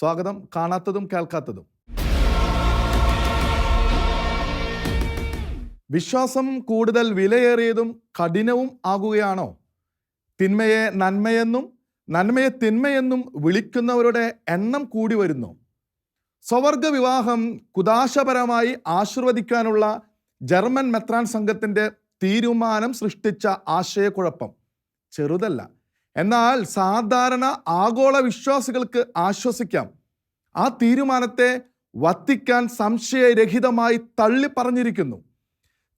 സ്വാഗതം. കാണാത്തതും കേൾക്കാത്തതും. വിശ്വാസം കൂടുതൽ വിലയേറിയതും കഠിനവും ആകുകയാണോ? തിന്മയെ നന്മയെന്നും നന്മയെ തിന്മയെന്നും വിളിക്കുന്നവരുടെ എണ്ണം കൂടി വരുന്നു. സ്വവർഗ വിവാഹം കുദാശപരമായി ആശീർവദിക്കാനുള്ള ജർമ്മൻ മെത്രാൻ സംഘത്തിന്റെ തീരുമാനം സൃഷ്ടിച്ച ആശയക്കുഴപ്പം ചെറുതല്ല. എന്നാൽ സാധാരണ ആഗോള വിശ്വാസികൾക്ക് ആശ്വസിക്കാം. ആ തീരുമാനത്തെ വത്തിക്കാൻ സംശയരഹിതമായി തള്ളി പറഞ്ഞിരിക്കുന്നു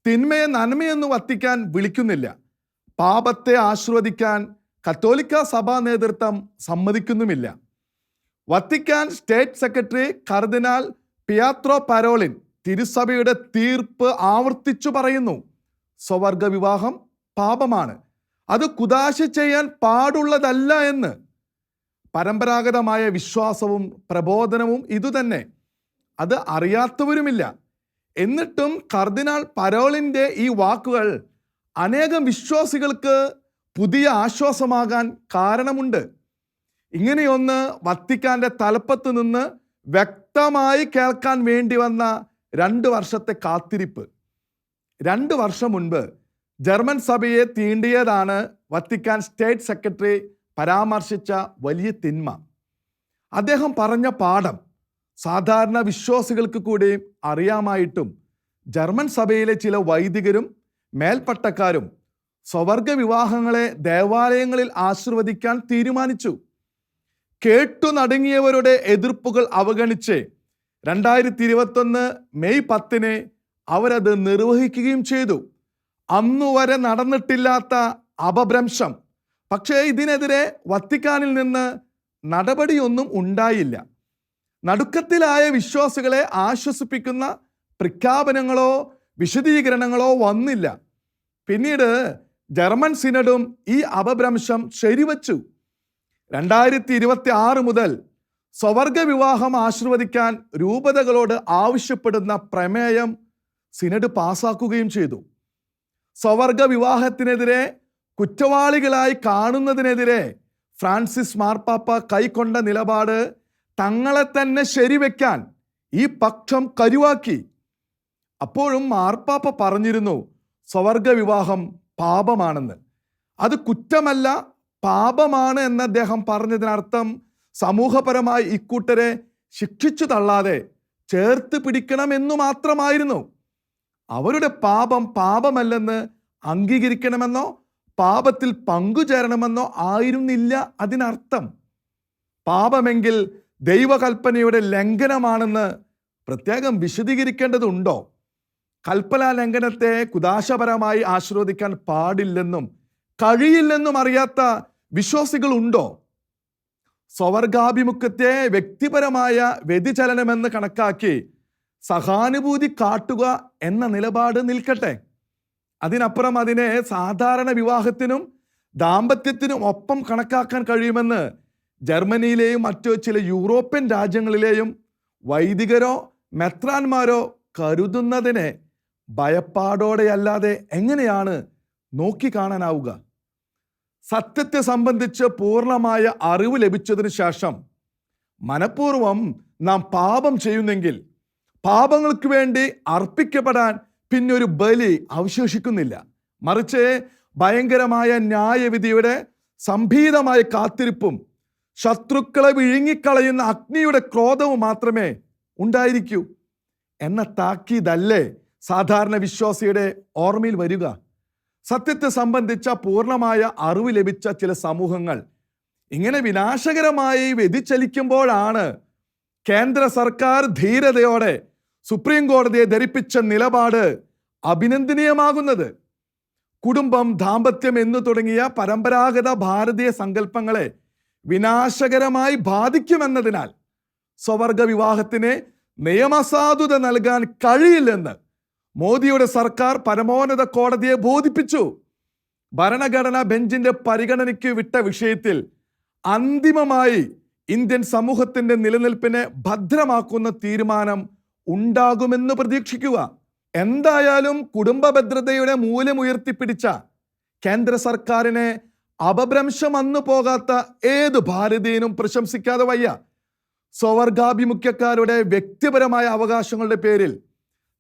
തിന്മയെ നന്മയെന്ന് വത്തിക്കാൻ വിളിക്കുന്നില്ല. പാപത്തെ ആശ്രവദിക്കാൻ കത്തോലിക്ക സഭാ നേതൃത്വം സമ്മതിക്കുന്നുമില്ല. വത്തിക്കാൻ സ്റ്റേറ്റ് സെക്രട്ടറി കർദിനാൽ പിയാത്രോ പരോളിൻ തിരുസഭയുടെ തീർപ്പ് ആവർത്തിച്ചു പറയുന്നു. സ്വവർഗ വിവാഹം പാപമാണ്. അത് കുദാശ ചെയ്യാൻ പാടുള്ളതല്ല എന്ന് പരമ്പരാഗതമായ വിശ്വാസവും പ്രബോധനവും ഇതുതന്നെ അത് അറിയാത്തവരുമില്ല. എന്നിട്ടും കർദിനാൾ പരോളിന്റെ ഈ വാക്കുകൾ അനേകം വിശ്വാസികൾക്ക് പുതിയ ആശ്വാസമാകാൻ കാരണമുണ്ട്. ഇങ്ങനെയൊന്ന് വത്തിക്കാന്റെ തലപ്പത്ത് നിന്ന് വ്യക്തമായി കേൾക്കാൻ വേണ്ടി വന്ന രണ്ട് വർഷത്തെ കാത്തിരിപ്പ്. രണ്ട് വർഷം മുൻപ് ജർമ്മൻ സഭയെ തീണ്ടിയതാണ് വത്തിക്കാൻ സ്റ്റേറ്റ് സെക്രട്ടറി പരാമർശിച്ച വലിയ തിന്മ. അദ്ദേഹം പറഞ്ഞ പാഠം സാധാരണ വിശ്വാസികൾക്ക് കൂടി അറിയാമായിട്ടും ജർമ്മൻ സഭയിലെ ചില വൈദികരും മേൽപ്പട്ടക്കാരും സ്വവർഗ വിവാഹങ്ങളെ ദേവാലയങ്ങളിൽ ആശീർവദിക്കാൻ തീരുമാനിച്ചു. കേട്ടു നടുങ്ങിയവരുടെ എതിർപ്പുകൾ അവഗണിച്ച് രണ്ടായിരത്തി ഇരുപത്തൊന്ന് മെയ് പത്തിന് അവരത് നിർവഹിക്കുകയും ചെയ്തു. അന്നുവരെ നടന്നിട്ടില്ലാത്ത അപഭ്രംശം പക്ഷേ ഇതിനെതിരെ വത്തിക്കാനിൽ നിന്ന് നടപടിയൊന്നും ഉണ്ടായില്ല. നടുക്കത്തിലായ വിശ്വാസികളെ ആശ്വസിപ്പിക്കുന്ന പ്രഖ്യാപനങ്ങളോ വിശദീകരണങ്ങളോ വന്നില്ല. പിന്നീട് ജർമ്മൻ സിനഡും ഈ അപഭ്രംശം ശരിവച്ചു. രണ്ടായിരത്തി ഇരുപത്തി ആറ് മുതൽ സ്വവർഗ വിവാഹം ആശീർവദിക്കാൻ രൂപതകളോട് ആവശ്യപ്പെടുന്ന പ്രമേയം സിനഡ് പാസാക്കുകയും ചെയ്തു. സ്വവർഗ വിവാഹത്തിനെതിരെ കുറ്റവാളികളായി കാണുന്നതിനെതിരെ ഫ്രാൻസിസ് മാർപ്പാപ്പ കൈക്കൊണ്ട നിലപാട് തങ്ങളെ തന്നെ ശരിവെക്കാൻ ഈ പക്ഷം കരുവാക്കി. അപ്പോഴും മാർപ്പാപ്പ പറഞ്ഞിരുന്നു സ്വവർഗ വിവാഹം പാപമാണെന്ന്. അത് കുറ്റമല്ല പാപമാണ് എന്ന് അദ്ദേഹം പറഞ്ഞതിനർത്ഥം സമൂഹപരമായി ഇക്കൂട്ടരെ ശിക്ഷിച്ചു തള്ളാതെ ചേർത്ത് പിടിക്കണമെന്നു മാത്രമായിരുന്നു. അവരുടെ പാപം പാപമല്ലെന്ന് അംഗീകരിക്കണമെന്നോ പാപത്തിൽ പങ്കുചേരണമെന്നോ ആയിരുന്നില്ല അതിനർത്ഥം. പാപമെങ്കിൽ ദൈവകൽപ്പനയുടെ ലംഘനമാണെന്ന് പ്രത്യേകം വിശദീകരിക്കേണ്ടതുണ്ടോ? കൽപ്പനാ ലംഘനത്തെ കുദാശപരമായി ആശ്രവദിക്കാൻ പാടില്ലെന്നും കഴിയില്ലെന്നും അറിയാത്ത വിശ്വാസികൾ ഉണ്ടോ സ്വവർഗാഭിമുഖത്തെ വ്യക്തിപരമായ വ്യതിചലനമെന്ന് കണക്കാക്കി സഹാനുഭൂതി കാട്ടുക എന്ന നിലപാട് നിൽക്കട്ടെ. അതിനപ്പുറം അതിനെ സാധാരണ വിവാഹത്തിനും ദാമ്പത്യത്തിനും ഒപ്പം കണക്കാക്കാൻ കഴിയുമെന്ന് ജർമ്മനിയിലെയും മറ്റു ചില യൂറോപ്യൻ രാജ്യങ്ങളിലെയും വൈദികരോ മെത്രാന്മാരോ കരുതുന്നതിനെ ഭയപ്പാടോടെയല്ലാതെ എങ്ങനെയാണ് നോക്കിക്കാണാനാവുക? സത്യത്തെ സംബന്ധിച്ച് പൂർണമായ അറിവ് ലഭിച്ചതിന് ശേഷം മനഃപൂർവം നാം പാപം ചെയ്യുന്നെങ്കിൽ പാപങ്ങൾക്ക് വേണ്ടി അർപ്പിക്കപ്പെടാൻ പിന്നെ ഒരു ബലി അവശേഷിക്കുന്നില്ല. മറിച്ച് ഭയങ്കരമായ ന്യായവിധിയുടെ സംഭീതമായ കാത്തിരിപ്പും ശത്രുക്കളെ വിഴുങ്ങിക്കളയുന്ന അഗ്നിയുടെ ക്രോധവും മാത്രമേ ഉണ്ടായിരിക്കൂ. എന്ന താക്കീതല്ലേ സാധാരണ വിശ്വാസിയുടെ ഓർമ്മയിൽ വരിക. സത്യത്തെ സംബന്ധിച്ച പൂർണമായ അറിവ് ലഭിച്ച ചില സമൂഹങ്ങൾ ഇങ്ങനെ വിനാശകരമായി വ്യതിചലിക്കുമ്പോഴാണ് കേന്ദ്ര സർക്കാർ ധീരതയോടെ സുപ്രീം കോടതിയെ ധരിപ്പിച്ച നിലപാട് അഭിനന്ദനീയമാകുന്നത്. കുടുംബം ദാമ്പത്യം എന്ന് തുടങ്ങിയ പരമ്പരാഗത ഭാരതീയ സങ്കല്പങ്ങളെ വിനാശകരമായി ബാധിക്കുമെന്നതിനാൽ സ്വവർഗ വിവാഹത്തിന് നിയമസാധുത നൽകാൻ കഴിയില്ലെന്ന് മോദിയുടെ സർക്കാർ പരമോന്നത കോടതിയെ ബോധിപ്പിച്ചു. ഭരണഘടനാ ബെഞ്ചിന്റെ പരിഗണനയ്ക്ക് വിട്ട വിഷയത്തിൽ അന്തിമമായി ഇന്ത്യൻ സമൂഹത്തിന്റെ നിലനിൽപ്പിനെ ഭദ്രമാക്കുന്ന തീരുമാനം ഉണ്ടാകുമെന്ന് പ്രതീക്ഷിക്കുക. എന്തായാലും കുടുംബ ഭദ്രതയുടെ മൂലമുയർത്തിപ്പിടിച്ച കേന്ദ്ര സർക്കാരിനെ അപഭ്രംശം അന്നു പോകാത്ത ഏത് ഭാരതീയനും പ്രശംസിക്കാതെ വയ്യ. സ്വവർഗാഭിമുഖ്യക്കാരുടെ വ്യക്തിപരമായ അവകാശങ്ങളുടെ പേരിൽ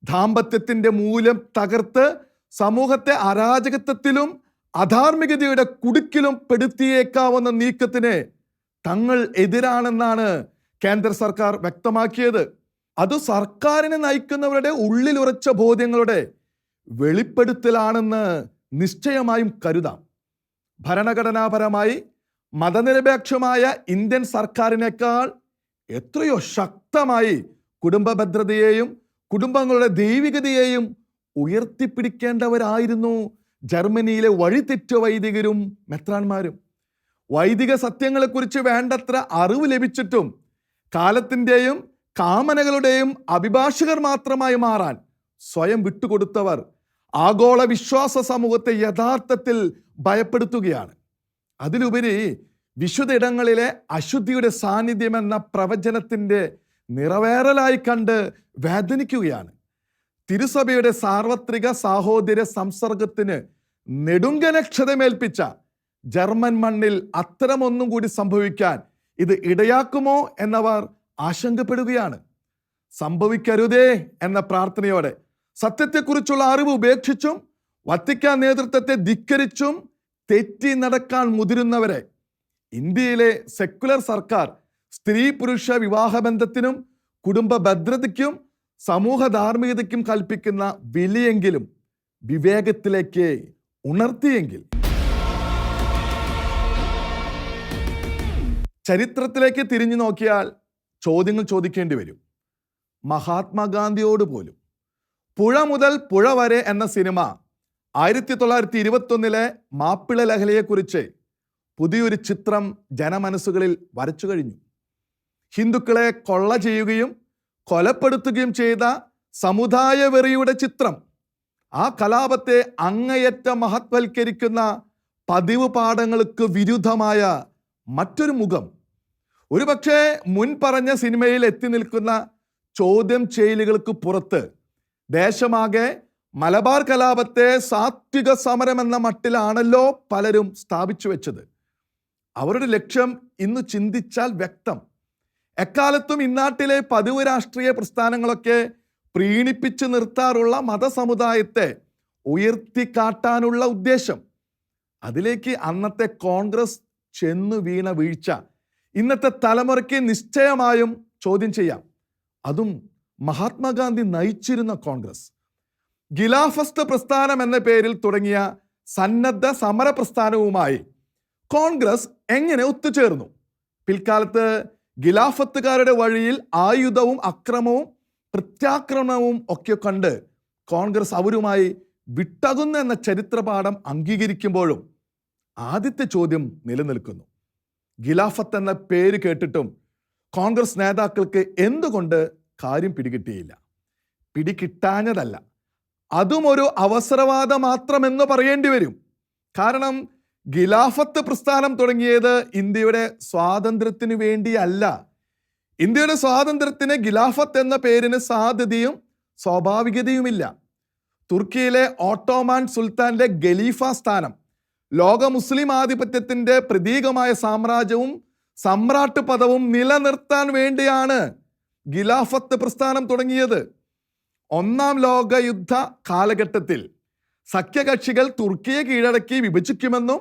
ദാമ്പത്യത്തിന്റെ മൂല്യം തകർത്ത് സമൂഹത്തെ അരാജകത്വത്തിലും അധാർമികതയുടെ കുടുക്കിലും പെടുത്തിയേക്കാവുന്ന നീക്കത്തിന് തങ്ങൾ എതിരാണെന്നാണ് കേന്ദ്ര സർക്കാർ വ്യക്തമാക്കിയത്. അത് സർക്കാരിനെ നയിക്കുന്നവരുടെ ഉള്ളിൽ ഉറച്ച ബോധ്യങ്ങളുടെ വെളിപ്പെടുത്തലാണെന്ന് നിശ്ചയമായും കരുതാം. ഭരണഘടനാപരമായി മതനിരപേക്ഷമായ ഇന്ത്യൻ സർക്കാരിനേക്കാൾ എത്രയോ ശക്തമായി കുടുംബ ഭദ്രതയെയും കുടുംബങ്ങളുടെ ദൈവികതയെയും ഉയർത്തിപ്പിടിക്കേണ്ടവരായിരുന്നു ജർമ്മനിയിലെ വഴിതെറ്റ വൈദികരും മെത്രാന്മാരും. വൈദിക സത്യങ്ങളെക്കുറിച്ച് വേണ്ടത്ര അറിവ് ലഭിച്ചിട്ടും കാലത്തിന്റെയും കാമനകളുടെയും അഭിഭാഷകർ മാത്രമായി മാറാൻ സ്വയം വിട്ടുകൊടുത്തവർ ആഗോള വിശ്വാസ സമൂഹത്തെ യഥാർത്ഥത്തിൽ ഭയപ്പെടുത്തുകയാണ്. അതിലുപരി വിശുദ്ധ ഇടങ്ങളിലെ അശുദ്ധിയുടെ സാന്നിധ്യം എന്ന പ്രവചനത്തിന്റെ നിറവേറലായി കണ്ട് വേദനിക്കുകയാണ്. തിരുസഭയുടെ സാർവത്രിക സാഹോദര്യ സംസർഗത്തിന് നെടുങ്കനക്ഷതമേൽപ്പിച്ച ജർമ്മൻ മണ്ണിൽ അത്തരമൊന്നും കൂടി സംഭവിക്കാൻ ഇത് ഇടയാക്കുമോ എന്നവർ ആശങ്കപ്പെടുകയാണ്. സംഭവിക്കരുതേ എന്ന പ്രാർത്ഥനയോടെ സത്യത്തെക്കുറിച്ചുള്ള അറിവ് ഉപേക്ഷിച്ചും വത്തിക്കാൻ നേതൃത്വത്തെ ധിക്കരിച്ചും തെറ്റി നടക്കാൻ മുതിരുന്നവരെ ഇന്ത്യയിലെ സെക്കുലർ സർക്കാർ സ്ത്രീ പുരുഷ വിവാഹബന്ധത്തിനും കുടുംബ ഭദ്രതയ്ക്കും സമൂഹ ധാർമ്മികതയ്ക്കും കൽപ്പിക്കുന്ന വിലയെങ്കിലും വിവേകത്തിലേക്ക് ഉണർത്തിയെങ്കിൽ. ചരിത്രത്തിലേക്ക് തിരിഞ്ഞു നോക്കിയാൽ ചോദ്യങ്ങൾ ചോദിക്കേണ്ടി വരും. മഹാത്മാഗാന്ധിയോട് പോലും. പുഴ മുതൽ പുഴ വരെ എന്ന സിനിമ ആയിരത്തി തൊള്ളായിരത്തി ഇരുപത്തൊന്നിലെ മാപ്പിള ലഹലയെക്കുറിച്ച് പുതിയൊരു ചിത്രം ജനമനസ്സുകളിൽ വരച്ചു കഴിഞ്ഞു. ഹിന്ദുക്കളെ കൊള്ള ചെയ്യുകയും കൊലപ്പെടുത്തുകയും ചെയ്ത സമുദായ വെറിയുടെ ചിത്രം ആ കലാപത്തെ അങ്ങയറ്റ മഹത്വൽക്കരിക്കുന്ന പതിവ് പാഠങ്ങൾക്ക് വിരുദ്ധമായ മറ്റൊരു മുഖം ഒരുപക്ഷെ മുൻ പറഞ്ഞ സിനിമയിൽ എത്തി നിൽക്കുന്ന ചോദ്യം ചെയ്യലുകൾക്ക് പുറത്ത് ദേശമാകെ മലബാർ കലാപത്തെ സാത്വിക സമരം എന്ന മട്ടിലാണല്ലോ പലരും സ്ഥാപിച്ചു വെച്ചത്. അവരുടെ ലക്ഷ്യം ഇന്ന് ചിന്തിച്ചാൽ വ്യക്തം. എക്കാലത്തും ഇന്നാട്ടിലെ പതിവ് രാഷ്ട്രീയ പ്രസ്ഥാനങ്ങളൊക്കെ പ്രീണിപ്പിച്ചു നിർത്താറുള്ള മതസമുദായത്തെ ഉയർത്തിക്കാട്ടാനുള്ള ഉദ്ദേശം. അതിലേക്ക് അന്നത്തെ കോൺഗ്രസ് ചെന്നു വീണ വീഴ്ച. ഇന്നത്തെ തലമുറയ്ക്ക് നിശ്ചയമായും ചോദ്യം ചെയ്യാം. അതും മഹാത്മാഗാന്ധി നയിച്ചിരുന്ന കോൺഗ്രസ്. ഗിലാഫസ്ത് പ്രസ്ഥാനം എന്ന പേരിൽ തുടങ്ങിയ സന്നദ്ധ സമര പ്രസ്ഥാനവുമായി കോൺഗ്രസ് എങ്ങനെ ഒത്തുചേർന്നു? പിൽക്കാലത്ത് ഗിലാഫത്തുകാരുടെ വഴിയിൽ ആയുധവും അക്രമവും പ്രത്യാക്രമണവും ഒക്കെ കണ്ട് കോൺഗ്രസ് അവരുമായി വിട്ടകുന്നു എന്ന ചരിത്രപാഠം അംഗീകരിക്കുമ്പോഴും ആദ്യത്തെ ചോദ്യം നിലനിൽക്കുന്നു. ഗിലാഫത്ത് എന്ന പേര് കേട്ടിട്ടും കോൺഗ്രസ് നേതാക്കൾക്ക് എന്തുകൊണ്ട് കാര്യം പിടികിട്ടിയില്ല? പിടികിട്ടാഞ്ഞതല്ല. അതും ഒരു അവസരവാദം മാത്രമെന്ന് പറയേണ്ടി വരും. കാരണം ഖിലാഫത്ത് പ്രസ്ഥാനം തുടങ്ങിയത് ഇന്ത്യയുടെ സ്വാതന്ത്ര്യത്തിന് വേണ്ടിയല്ല. ഇന്ത്യയുടെ സ്വാതന്ത്ര്യത്തിന് ഖിലാഫത്ത് എന്ന പേരിന് സാധ്യതയും സ്വാഭാവികതയുമില്ല. തുർക്കിയിലെ ഓട്ടോമാൻ സുൽത്താന്റെ ഖലീഫ സ്ഥാനം ലോക മുസ്ലിം ആധിപത്യത്തിന്റെ പ്രതീകമായ സാമ്രാജ്യവും സമ്രാട്ട് പദവും നിലനിർത്താൻ വേണ്ടിയാണ് ഗിലാഫത്ത് പ്രസ്ഥാനം തുടങ്ങിയത്. ഒന്നാം ലോക യുദ്ധ കാലഘട്ടത്തിൽ സഖ്യകക്ഷികൾ തുർക്കിയെ കീഴടക്കി വിഭജിക്കുമെന്നും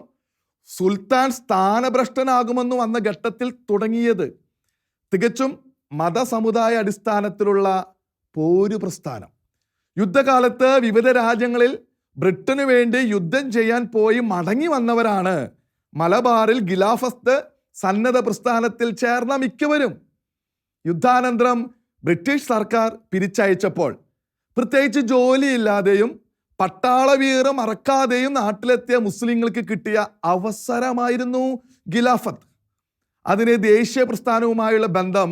സുൽത്താൻ സ്ഥാനഭ്രഷ്ടനാകുമെന്നും വന്ന ഘട്ടത്തിൽ തുടങ്ങിയത്. തികച്ചും മതസമുദായ അടിസ്ഥാനത്തിലുള്ള പോരു പ്രസ്ഥാനം യുദ്ധകാലത്ത് വിവിധ രാജ്യങ്ങളിൽ ബ്രിട്ടന് വേണ്ടി യുദ്ധം ചെയ്യാൻ പോയി മടങ്ങി വന്നവരാണ്. മലബാറിൽ ഗിലാഫസ്ത് സന്നദ്ധ പ്രസ്ഥാനത്തിൽ ചേർന്ന മിക്കവരും. യുദ്ധാനന്തരം ബ്രിട്ടീഷ് സർക്കാർ പിരിച്ചയച്ചപ്പോൾ പ്രത്യേകിച്ച് ജോലിയില്ലാതെയും പട്ടാളവീറ് മറക്കാതെയും നാട്ടിലെത്തിയ മുസ്ലിങ്ങൾക്ക് കിട്ടിയ അവസരമായിരുന്നു ഗിലാഫത്ത് അതിനെ ദേശീയ പ്രസ്ഥാനവുമായുള്ള ബന്ധം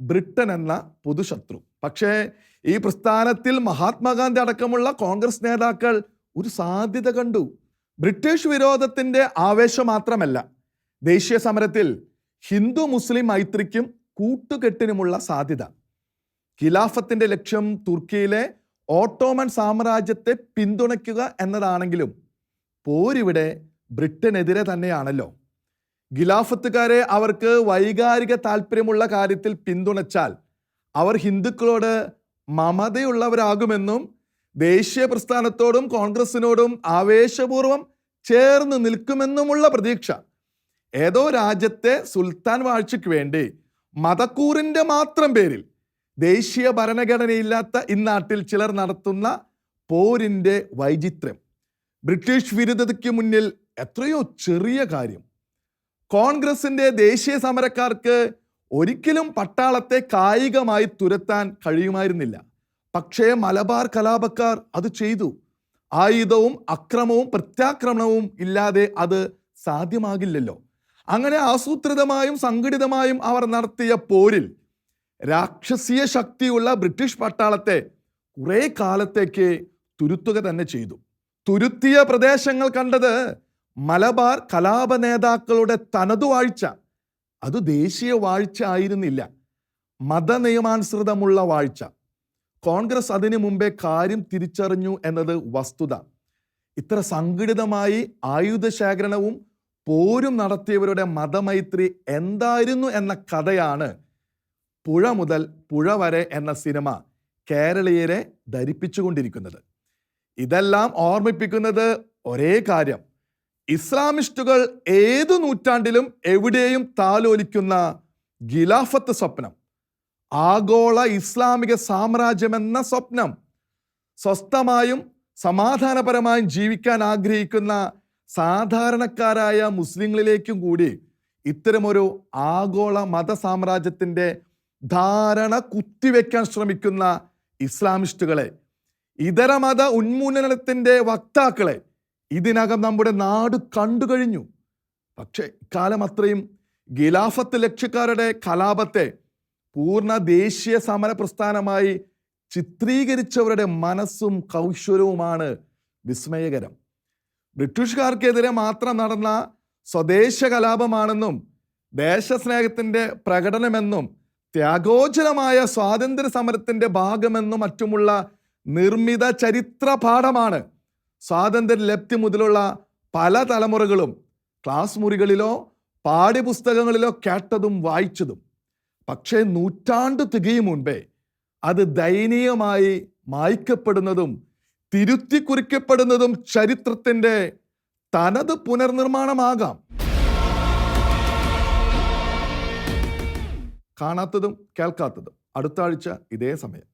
ബ്രിട്ടൻ എന്ന പൊതുശത്രു. പക്ഷേ ഈ പ്രസ്ഥാനത്തിൽ മഹാത്മാഗാന്ധി അടക്കമുള്ള കോൺഗ്രസ് നേതാക്കൾ ഒരു സാധ്യത കണ്ടു. ബ്രിട്ടീഷ് വിരോധത്തിന്റെ ആവേശം മാത്രമല്ല ദേശീയ സമരത്തിൽ ഹിന്ദു മുസ്ലിം മൈത്രിക്കും കൂട്ടുകെട്ടിനുമുള്ള സാധ്യത. ഖിലാഫത്തിന്റെ ലക്ഷ്യം തുർക്കിയിലെ ഓട്ടോമൻ സാമ്രാജ്യത്തെ പിന്തുണയ്ക്കുക എന്നതാണെങ്കിലും പോരിവിടെ ബ്രിട്ടനെതിരെ തന്നെയാണല്ലോ. ഖിലാഫത്തുകാരെ അവർക്ക് വൈകാരിക താല്പര്യമുള്ള കാര്യത്തിൽ പിന്തുണച്ചാൽ അവർ ഹിന്ദുക്കളോട് മമതയുള്ളവരാകുമെന്നും ദേശീയ പ്രസ്ഥാനത്തോടും കോൺഗ്രസിനോടും ആവേശപൂർവം ചേർന്ന് നിൽക്കുമെന്നുമുള്ള പ്രതീക്ഷ. ഏതോ രാജ്യത്തെ സുൽത്താൻ വാഴ്ചയ്ക്ക് വേണ്ടി മതക്കൂറിന്റെ മാത്രം പേരിൽ ദേശീയ ഭരണഘടനയില്ലാത്ത ഇന്നാട്ടിൽ ചിലർ നടത്തുന്ന പോരിന്റെ വൈചിത്രം ബ്രിട്ടീഷ് വിരുദ്ധതയ്ക്ക് മുന്നിൽ എത്രയോ ചെറിയ കാര്യം. കോൺഗ്രസിന്റെ ദേശീയ സമരക്കാർക്ക് ഒരിക്കലും പട്ടാളത്തെ കായികമായി തുരത്താൻ കഴിയുമായിരുന്നില്ല. പക്ഷേ മലബാർ കലാപക്കാർ അത് ചെയ്തു. ആയുധവും അക്രമവും പ്രത്യാക്രമണവും ഇല്ലാതെ അത് സാധ്യമാകില്ലല്ലോ. അങ്ങനെ ആസൂത്രിതമായും സംഘടിതമായും അവർ നടത്തിയ പോരിൽ രാക്ഷസീയ ശക്തിയുള്ള ബ്രിട്ടീഷ് പട്ടാളത്തെ കുറെ കാലത്തേക്ക് തുരുത്തുക തന്നെ ചെയ്തു. തുരുത്തിയ പ്രദേശങ്ങൾ കണ്ടത് മലബാർ കലാപ നേതാക്കളുടെ തനതു വാഴ്ച. അത് ദേശീയ വാഴ്ച ആയിരുന്നില്ല. മതനിയമാനുസൃതമുള്ള വാഴ്ച. കോൺഗ്രസ് അതിനു മുമ്പേ കാര്യം തിരിച്ചറിഞ്ഞു എന്നത് വസ്തുത. ഇത്ര സംഘടിതമായി ആയുധ ശേഖരണവും പോരും നടത്തിയവരുടെ മതമൈത്രി എന്തായിരുന്നു എന്ന കഥയാണ് പുഴ മുതൽ പുഴ വരെ എന്ന സിനിമ കേരളീയരെ ധരിപ്പിച്ചുകൊണ്ടിരിക്കുന്നത്. ഇതെല്ലാം ഓർമ്മിപ്പിക്കുന്നത് ഒരേ കാര്യം. ഇസ്ലാമിസ്റ്റുകൾ ഏതു നൂറ്റാണ്ടിലും എവിടെയും താലോലിക്കുന്ന ഖിലാഫത്ത് സ്വപ്നം. ആഗോള ഇസ്ലാമിക സാമ്രാജ്യം എന്ന സ്വപ്നം സ്വസ്ഥമായും സമാധാനപരമായും ജീവിക്കാൻ ആഗ്രഹിക്കുന്ന സാധാരണക്കാരായ മുസ്ലിങ്ങളിലേക്കും കൂടി ഇത്തരമൊരു ആഗോള മത സാമ്രാജ്യത്തിന്റെ ധാരണ കുത്തിവെക്കാൻ ശ്രമിക്കുന്ന ഇസ്ലാമിസ്റ്റുകളെ ഇതര മത ഉന്മൂലനത്തിന്റെ വക്താക്കളെ ഇതിനകം നമ്മുടെ നാട് കണ്ടു കഴിഞ്ഞു. പക്ഷേ ഇക്കാലം അത്രയും ഖിലാഫത്ത് ലക്ഷ്യക്കാരുടെ കലാപത്തെ പൂർണ ദേശീയ സമര പ്രസ്ഥാനമായി ചിത്രീകരിച്ചവരുടെ മനസ്സും കൗശലവുമാണ് വിസ്മയകരം. ബ്രിട്ടീഷുകാർക്കെതിരെ മാത്രം നടന്ന സ്വദേശ കലാപമാണെന്നും ദേശസ്നേഹത്തിന്റെ പ്രകടനമെന്നും ത്യാഗോചരമായ സ്വാതന്ത്ര്യ സമരത്തിന്റെ ഭാഗമെന്നും മറ്റുമുള്ള നിർമ്മിത ചരിത്ര പാഠമാണ് സ്വാതന്ത്ര്യ ലബ്ധി മുതലുള്ള പല തലമുറകളും ക്ലാസ് മുറികളിലോ പാഠ്യപുസ്തകങ്ങളിലോ കേട്ടതും വായിച്ചതും. പക്ഷേ നൂറ്റാണ്ട് തികയും മുൻപേ അത് ദയനീയമായി മായ്ക്കപ്പെടുന്നതും തിരുത്തി കുറിക്കപ്പെടുന്നതും ചരിത്രത്തിന്റെ തനത് പുനർനിർമ്മാണമാകാം. കാണാത്തതും കേൾക്കാത്തതും. അടുത്ത ആഴ്ച ഇതേ സമയം.